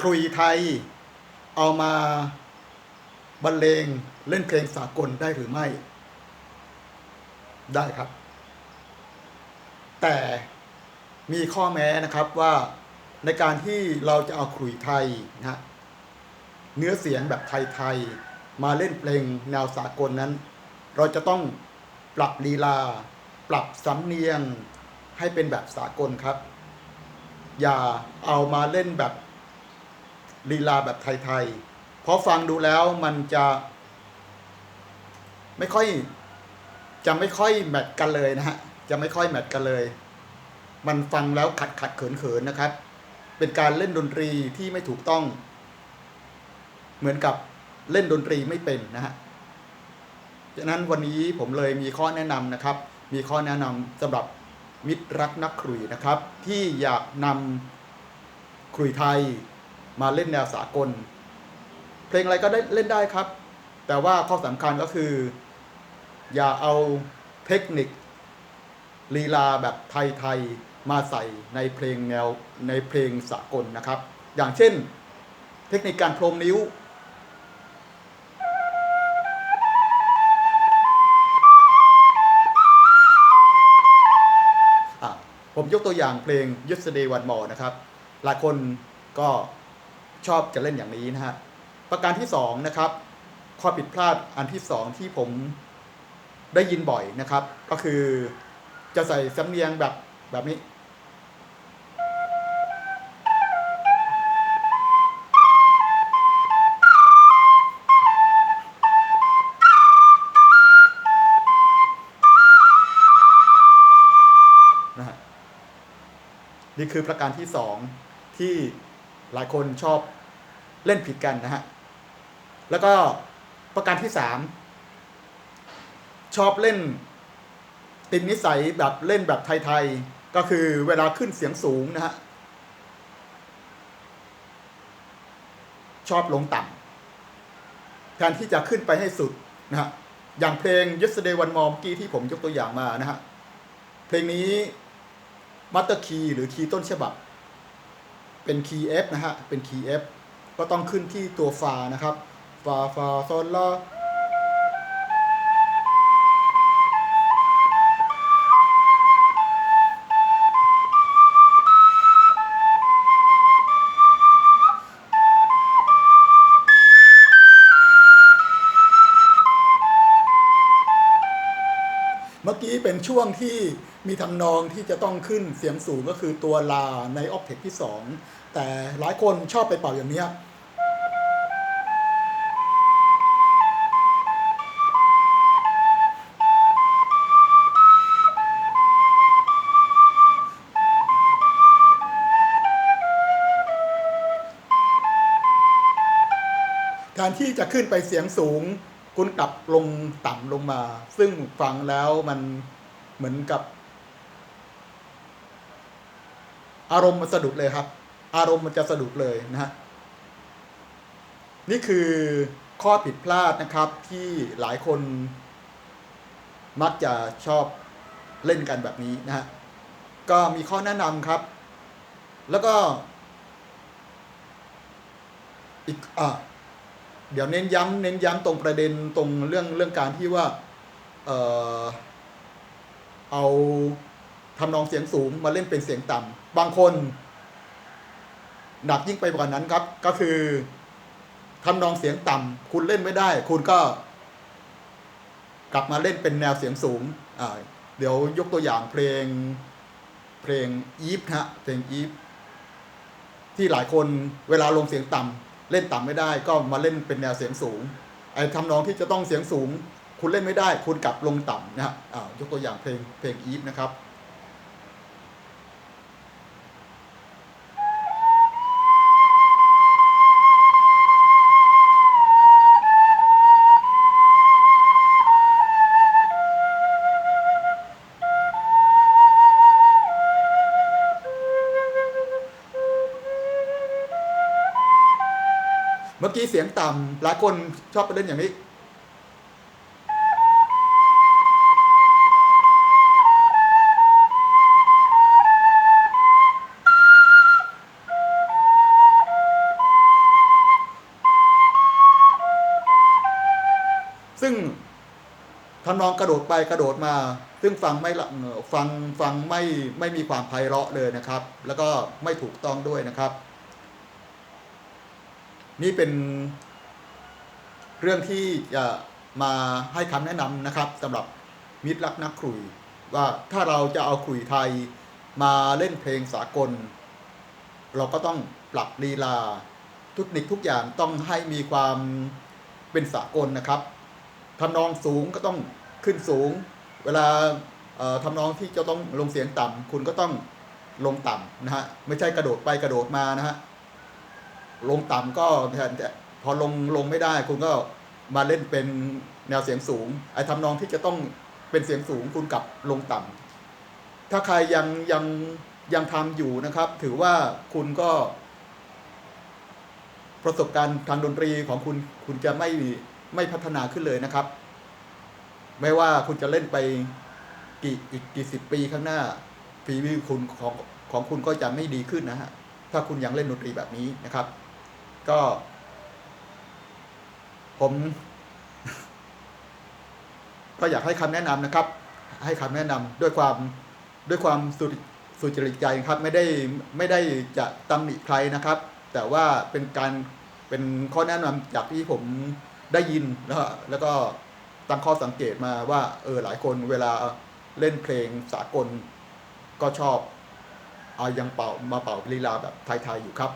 ครุยไทย เอามาบรรเลงเล่นเพลงสากลได้หรือไม่ ได้ครับ แต่มีข้อแม้นะครับว่าในการที่เราจะเอาขรุยไทยนะเนื้อเสียงแบบไทยๆมาเล่นเพลงแนวสากลนั้น เราจะต้องปรับลีลา ปรับสำเนียงให้เป็นแบบสากลครับ อย่าเอามาเล่นแบบ ลีลาแบบไทยๆเพราะฟังดูแล้วมันจะไม่ค่อยจะไม่ค่อยแมทกันเลยนะฮะ จะไม่ค่อยแมทกันเลย มันฟังแล้วขัดขัดเขินเขินนะครับ เป็นการเล่นดนตรีที่ไม่ถูกต้อง เหมือนกับเล่นดนตรีไม่เป็นนะฮะฉะนั้นวันนี้ผมเลยมีข้อแนะนำนะครับ มีข้อแนะนำสำหรับมิตรรักนักขลุ่ยนะครับ ที่อยากนำขลุ่ยไทย มาเล่นแนวสากล เพลงอะไรก็ได้เล่นได้ครับ แต่ว่าข้อสำคัญก็คือ อย่าเอาเทคนิคลีลาแบบไทยๆมาใส่ในเพลงแนวในเพลงสากลนะครับ อย่างเช่น เทคนิคการพรมนิ้วผมยกตัวอย่างเพลง Yesterday One More นะครับ หลายคนก็ ชอบจะเล่นอย่างนี้นะฮะประการที่สองนะครับข้อผิดพลาดอันที่สองที่ผมได้ยินบ่อยนะครับ ก็คือจะใส่สำเนียงแบบแบบนี้นะนี่คือประการที่สองที่ หลายคนชอบเล่นผิดกันนะฮะ แล้วก็ประการที่สามชอบเล่นติดนิสัยแบบเล่นแบบไทยๆ ก็คือเวลาขึ้นเสียงสูงนะฮะ ชอบลงต่ำแทนที่จะขึ้นไปให้สุดนะฮะ อย่างเพลง Yesterday One More เมื่อกี้ที่ผมยกตัวอย่างมานะฮะ เพลงนี้มัตเตอร์คีหรือคีย์ต้นฉบับ เป็นคีย์ F นะฮะ เป็นคีย์ F ก็ต้องขึ้นที่ตัวฟานะครับ ฟา ฟาโซลา นี้เป็นช่วงที่มีทำนองที่จะต้องขึ้นเสียงสูงก็คือตัวลาในออกเทคที่ 2 แต่หลายคนชอบไปเป่าอย่างเนี้ยการที่จะขึ้นไปเสียงสูง คุณกลับลงต่ำลงมา ซึ่งฟังแล้วมันเหมือนกับ อารมณ์มันสะดุดเลยครับ อารมณ์มันจะสะดุดเลยนะฮะนี่คือข้อผิดพลาดนะครับที่หลายคนมักจะชอบเล่นกันแบบนี้นะฮะ ก็มีข้อแนะนำครับ แล้วก็อีกอะ เดี๋ยวเน้นย้ำเน้นย้ำตรงประเด็นตรงเรื่องเรื่องการที่ว่า เออเอาทำนองเสียงสูงมาเล่นเป็นเสียงต่ำบางคน หนักยิ่งไปกว่านั้นครับ ก็คือทำนองเสียงต่ำคุณเล่นไม่ได้ คุณก็ กลับมาเล่นเป็นแนวเสียงสูงอ่าเดี๋ยวยกตัวอย่างเพลงเพลงอีฟฮะเพลงอีฟที่หลายคนเวลาลงเสียงต่ำ เล่นต่ำไม่ได้ก็มาเล่นเป็นแนวเสียงสูงไอ้ทำนองที่จะต้องเสียงสูง คุณเล่นไม่ได้ คุณกลับลงต่ำนะฮะอ่ายกตัวอย่างเพลงเพลงอีฟนะครับ กี้เสียงต่ำหลายคนชอบไปเล่นอย่างนี้ ซึ่งทำนองกระโดดไปกระโดดมา ซึ่งฟังไม่ฟังฟังไม่ไม่มีความไพเราะเลยนะครับ แล้วก็ไม่ถูกต้องด้วยนะครับ นี่เป็นเรื่องที่จะมาให้คำแนะนำนะครับสำหรับมิตรรักนักขลุ่ยว่าถ้าเราจะเอาขลุ่ยไทยมาเล่นเพลงสากล เราก็ต้องปรับลีลาทุกนิคทุกอย่างต้องให้มีความเป็นสากลนะครับทำนองสูงก็ต้องขึ้นสูง เวลาทำนองที่จะต้องลงเสียงต่ำคุณก็ต้องลงต่ำนะฮะไม่ใช่กระโดดไปกระโดดมานะฮะ ลงต่ำก็แทนพอลงลงไม่ได้ คุณก็มาเล่นเป็นแนวเสียงสูง ไอ้ทำนองที่จะต้องเป็นเสียงสูงคุณกลับลงต่ำถ้าใครยังยังยังทำอยู่นะครับ ถือว่าคุณก็ ประสบการณ์ทางดนตรีของคุณคุณจะไม่ไม่พัฒนาขึ้นเลยนะครับ ไม่ว่าคุณจะเล่นไปกี่อีกกี่สิบปีข้างหน้าฝีมือคุณของของคุณก็จะไม่ดีขึ้นนะฮะถ้าคุณยังเล่นดนตรีแบบนี้นะครับ ก็ ผม ก็อยากให้คำแนะนำนะครับ ให้คำแนะนำด้วยความด้วยความสุจสุจริตใจครับไม่ได้ไม่ได้จะตำหนิใครนะครับ แต่ว่าเป็นการเป็นข้อแนะนำจากที่ผมได้ยินแล้วแล้วก็ตั้งข้อสังเกตมาว่า เออหลายคนเวลาเล่นเพลงสากลก็ชอบ เอายังเป่ามาเป่าลีลาแบบไทย ๆ อยู่ครับ